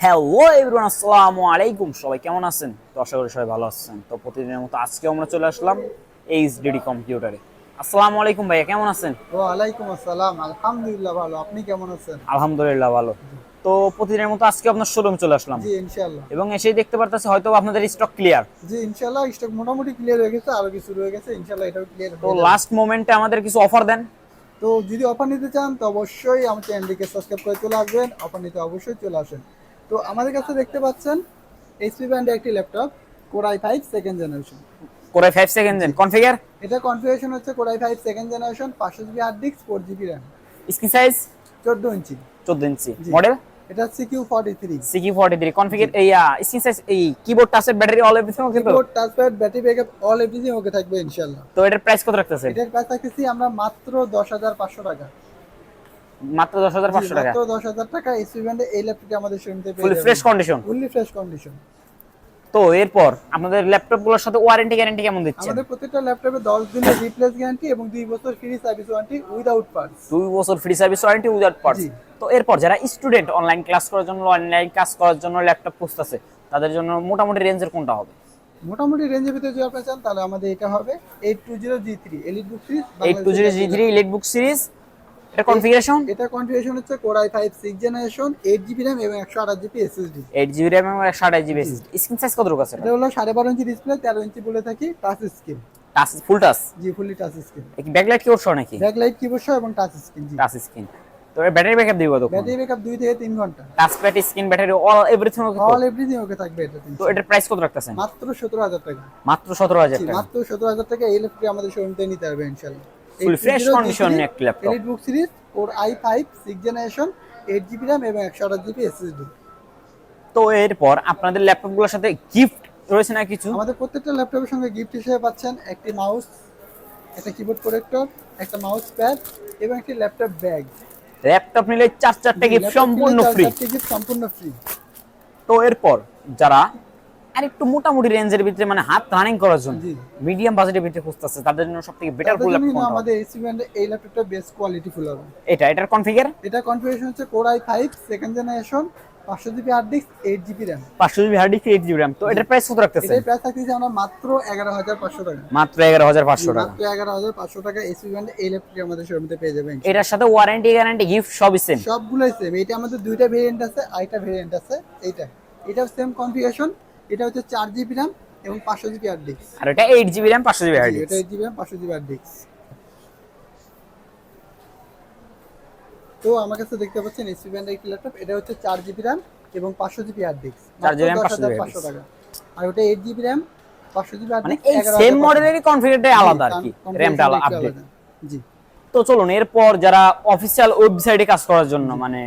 Hello everyone আসসালামু আলাইকুম। সবাই কেমন আছেন? তো আশা করি সবাই ভালো আছেন। তো প্রতিদিনের মতো আজকে আমরা চলে আসলাম এইচডিডি কম্পিউটারে। আসসালামু আলাইকুম ভাইয়া কেমন আছেন? ওয়ালাইকুম আসসালাম। আলহামদুলিল্লাহ ভালো। আপনি কেমন আছেন? আলহামদুলিল্লাহ ভালো। তো প্রতিদিনের মতো আজকে আপনার শোরুম চলে আসলাম। জি ইনশাআল্লাহ। এবং এসেই দেখতে পারতেছি হয়তো আপনাদের স্টক ক্লিয়ার জি ইনশাআল্লাহ স্টক মোটামুটি ক্লিয়ার হয়ে গেছে আরও কিছু রয়ে গেছে ইনশাআল্লাহ এটাও ক্লিয়ার তো লাস্ট মোমেন্টে আমাদের কিছু অফার দেন। তো যদি অফার নিতে চান তো অবশ্যই আমার চ্যানেলটিকে সাবস্ক্রাইব করে চলে আসবেন। অফার নিতে অবশ্যই চলে আসেন। তো আমাদের কাছে দেখতে পাচ্ছেন এইচপি ব্র্যান্ডের একটি laptop core i five second generation core i five second gen configure এটা কনফিগারেশন হচ্ছে core i five second generation পাঁচশো GB hard disk four GB RAM screen size চোদ্দ ইঞ্চি। চোদ্দ ইঞ্চি। মডেল এটা এটা CQ forty three CQ forty three configure এই screen size এই keyboard টাচের battery all everything okay keyboard touchpad battery backup all everything okay থাকবে ইনশাআল্লাহ। তো এটার প্রাইস কত রাখতেছে? এটার প্রাইস রাখতেছি আমরা মাত্র দশ হাজার পাঁচশো টাকা। মাত্র দশ হাজার পাঁচশো টাকা? মাত্র দশ হাজার টাকা এসি ব্র্যান্ডে এই ল্যাপটপটি আমাদের শোরুমতে full fresh condition fully fresh condition তো এরপর আপনাদের ল্যাপটপগুলোর সাথে ওয়ারেন্টি গ্যারান্টি কেমন দিচ্ছেন? আমাদের প্রত্যেকটা ল্যাপটপে দশ দিনের রিপ্লেস গ্যারান্টি এবং দুই বছর free service warranty without parts দুই বছর free service warranty without parts তো এরপর যারা স্টুডেন্ট অনলাইন ক্লাস করার জন্য অনলাইন কাজ করার জন্য ল্যাপটপ খুঁজতেছে তাদের জন্য মোটামুটি রেঞ্জের কোনটা হবে? মোটামুটি রেঞ্জের ভিতরে যদি আপনি চান তাহলে আমাদের এটা হবে eight two zero G three elite book series eight two zero G three elite book series এটা কনফিগারেশন এটা কনফিগারেশন হচ্ছে core i generation GB RAM এবং জিবি জিবি র্যাম এবং জিবি স্ক্রিন সাইজ কত রকম আছে এটা? হলো সাড়ে বারো ইঞ্চি ডিসপ্লে তেরো ইঞ্চি বলে থাকি touch screen touch full touch জি fully touch screen backlight keyboard সহ নাকি? ব্যাকলাইট কিবোর্ড সহ এবং টাচ স্ক্রিন জি। টাচ স্ক্রিন তো ব্যাটারি ব্যাকআপ দিব কত ব্যাটারি ব্যাকআপ দুই থেকে তিন ঘণ্টা। Touch pad screen battery all everything okay all everything okay থাকবে এটা তো এটার প্রাইস কত রাখতেছেন? মাত্র সতেরো হাজার টাকা। মাত্র সতেরো হাজার জি, টাকা। মাত্র সতেরো হাজার টাকা এই ল্যাপটপটি আমাদের শোরুম থেকে নিতে পারবে ইনশাল্লাহ Full fresh condition একটি laptop। Elite book series or I five six generation eight GB RAM এবং একশো আঠাশ জিবি এসএসডি তো এরপর আপনাদের ল্যাপটপগুলোর সাথে গিফট রয়েছে না কিছু? আমাদের প্রত্যেকটা ল্যাপটপের সঙ্গে গিফট হিসেবে পাচ্ছেন একটি মাউস একটা কিবোর্ড প্রোটেক্টর একটা মাউস প্যাড এবং একটি ল্যাপটপ ব্যাগ ল্যাপটপ নিলে চার চারটে গিফট সম্পূর্ণ ফ্রি গিফট সম্পূর্ণ ফ্রি তো এরপর যারা আর একটু মোটামুটি রেঞ্জের ভিতরে মানে হাত রানিং করার জন্য। মিডিয়াম বাজেটের ভিতরে খুঁজতেছে তাদের জন্য সবথেকে বেটার ফুল ল্যাপটপ কোনটা? আমাদের এসি ব্র্যান্ডের এই ল্যাপটপটা বেস্ট কোয়ালিটি ফুল হবে। এটা এটার কনফিগার এটা কনফিগারেশন হচ্ছে core I five second generation পাঁচশো GB hard disk eight GB RAM পাঁচশো GB hard disk eight GB RAM তো এটার প্রাইস কত রাখতেছে এটাই প্রাইস থাকতেছে আমরা মাত্র এগারো হাজার পাঁচশো টাকা। মাত্র এগারো হাজার পাঁচশো টাকা। মাত্র এগারো হাজার পাঁচশো টাকা এসি ব্র্যান্ডে এই ল্যাপটপটি আমাদের শোরুমে পেয়ে যাবেন। এটার সাথে ওয়ারেন্টি গ্যারান্টি গিফট সবই সেম সবগুলোই সেম এটা আমাদের দুইটা ভেরিয়েন্ট আছে আরেকটা ভেরিয়েন্ট আছে এইটা। এটা সেম কনফিগারেশন এটা হচ্ছে চার জিবি র্যাম এবং পাঁচশো জিবি হার্ড ডিস্ক আর এটা এইট জিবি র্যাম পাঁচশো জিবি হার্ড এটা এইট জিবি র্যাম পাঁচশো জিবি হার্ড ডিস্ক তো আমার কাছে দেখতে পাচ্ছেন এসি ব্র্যান্ডের একটি ল্যাপটপ এটা হচ্ছে চার জিবি র্যাম এবং পাঁচশো GB hard disk 4 GB RAM, 500 GB পাঁচশো টাকা। আর ওটা এইট জিবি র্যাম পাঁচশো জিবি হার্ড মানে ডিস্ক এই সেম মডেলেরই কনফিগারটাই আলাদা আর কি র্যামটা আলাদা। জি। তো চলুন এরপর যারা অফিসিয়াল ওয়েবসাইটে কাজ করার জন্য মানে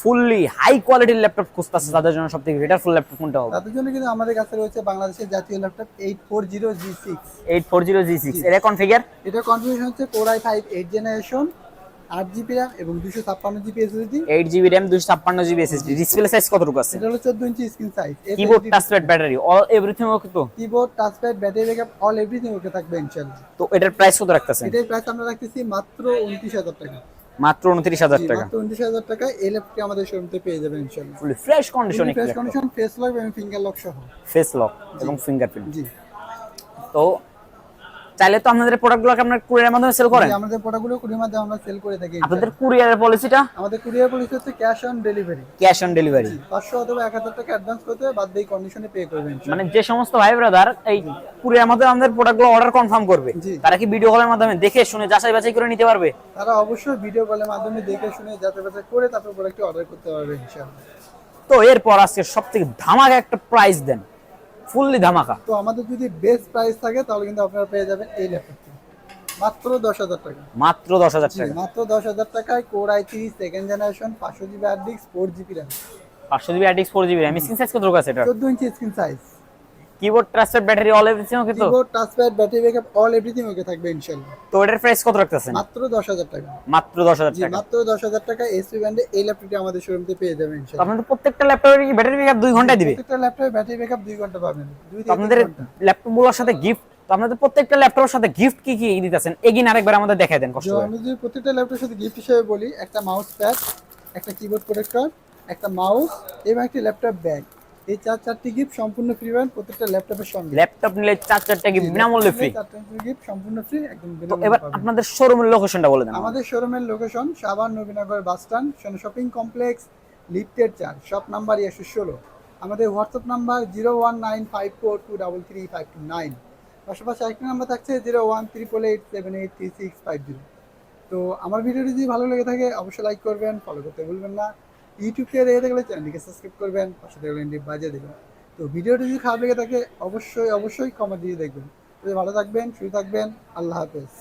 ফুললি হাই কোয়ালিটির ল্যাপটপ খুঁজতেছে তাদের জন্য সবথেকে বেটার ফুল ল্যাপটপ কোনটা হবে? তাদের জন্য কিন্তু আমাদের কাছে রয়েছে বাংলাদেশের জাতীয় laptop eight four zero G six eight four zero G. Six এটা কনফিগার এটা কনফিগারেশন হচ্ছে আই ফাইভ এইট জেনারেশন আট জিবি র্যাম এবং দুশো ছাপ্পান্ন GB SSD eight GB RAM দুশো ছাপ্পান্ন জিবি এসএসডি ডিসপ্লে সাইজ কতটুকু আছে? এটা হলো চোদ্দ ইঞ্চি screen size keyboard touchpad battery all everything okay তো? Keyboard touchpad battery backup all everything okay থাকবে ইনশাআল্লাহ তো এটার প্রাইস কত রাখতেছেন? এটার প্রাইস আমরা রাখতেছি মাত্র উনত্রিশ হাজার টাকা। মাত্র উনত্রিশ হাজার জি, টাকা। মাত্র উনত্রিশ হাজার টাকা এই ল্যাপটপটি আমাদের শোরুমতে পেয়ে যাবেন ইনশাআল্লাহ full fresh condition fresh condition face lock এবং ফিঙ্গার লক সহ। ফেস লক এবং ফিঙ্গারপ্রিন্ট জি। তো চাইলে তো আপনাদের প্রোডাক্টগুলোকে আপনার কুরিয়ারের মাধ্যমে সেল করেন। আমাদের প্রোডাক্টগুলো কুরিয়ার মাধ্যমে আমরা সেল করে থাকি আপনাদের কুরিয়ারের পলিসিটা আমাদের কুরিয়ার পলিসি হচ্ছে cash on delivery cash on delivery পাঁচশো অথবা এক হাজার টাকা অ্যাডভান্স করতে হবে বাদ বাকি কন্ডিশনে পে করবেন। মানে যে সমস্ত ভাই ব্রাদার এই কুরিয়ার মাধ্যমে আমাদের প্রোডাক্টগুলো অর্ডার কনফার্ম করবে। তারা কি ভিডিও কলের মাধ্যমে দেখে শুনে যাচাই বাছাই করে নিতে পারবে? তারা অবশ্যই ভিডিও কলের মাধ্যমে দেখে শুনে যাচাই বাছাই করে তারপর প্রোডাক্টটি অর্ডার করতে পারবে ইনশাআল্লাহ। তো এরপর আজকে সব থেকে ধামাকা একটা প্রাইস দেন। ফুললি ধামাকা। তো আমাদের যদি বেস্ট প্রাইস থাকে তাহলে কিন্তু আপনারা পেয়ে যাবেন এই ল্যাপটপটি মাত্র দশ হাজার টাকা। মাত্র দশ হাজার টাকা। মাত্র দশ হাজার টাকায় core I three second generation পাঁচশো GB hard disk four GB RAM পাঁচশো জিবি আট four GB RAM screen size কত আছে এটা চোদ্দ ইঞ্চি screen size keyboard trusted battery all everything okay তো? Keyboard touchpad battery backup all everything okay থাকবে ইনশাআল্লাহ। তো এটার প্রাইস কত রাখতেছেন? মাত্র দশ হাজার টাকা। মাত্র দশ হাজার টাকা। মাত্র দশ হাজার টাকা এসপি ব্র্যান্ডে এই ল্যাপটপটি আমাদের শোরুমতে পেয়ে যাবেন ইনশাআল্লাহ। আপনাদের প্রত্যেকটা ল্যাপটপের কি ব্যাটারি ব্যাকআপ দুই ঘন্টায় দিবে? প্রত্যেকটা ল্যাপটপে ব্যাটারি ব্যাকআপ দুই ঘণ্টা পাবেন। আপনাদের তিন ঘণ্টা। ল্যাপটপগুলোর সাথে গিফট তো আপনাদের প্রত্যেকটা ল্যাপটপের সাথে গিফট কি কি দিতেছেন? এগিন আরেকবার আমাদের দেখাই দেন কষ্ট করে। আমি যদি প্রত্যেকটা ল্যাপটপের সাথে গিফট হিসেবে বলি একটা মাউস প্যাড একটা কিবোর্ড প্রোটেক্টর একটা মাউস এবং একটি ল্যাপটপ ব্যাগ এই চার চারটি গিফট সম্পূর্ণ ফ্রি পাবেন প্রত্যেকটা ল্যাপটপের সঙ্গে। ল্যাপটপ নিলে চার চারটা কি বিনামূল্যে ফ্রি চার চারটা গিফট সম্পূর্ণ ফ্রি একদম তো বিনামূল্যে এবার আপনাদের শোরুমের লোকেশনটা বলে দেন আমাদের। শোরুমের লোকেশন সাবান Nabinagar bus stand shopping complex লিফটের চার শপ নাম্বার একশো ষোলো। আমাদের WhatsApp number zero one nine five four two double three five two nine পাশাপাশি আরেকটি নাম্বার থাকছে zero one triple eight seven eight three six five zero তো আমার ভিডিওটি যদি ভালো লেগে থাকে অবশ্যই লাইক করবেন ফলো করতে ভুলবেন না। ইউটিউব থেকে দেখে থাকলে চ্যানেলটিকে সাবস্ক্রাইব করবেন, পাশে দেখবেন বাজিয়ে দেবেন। তো ভিডিওটি যদি খারাপ লেগে থাকে, অবশ্যই অবশ্যই কমেন্ট দিয়ে দেখবেন। ভালো থাকবেন, সুস্থ থাকবেন, আল্লাহ হাফেজ।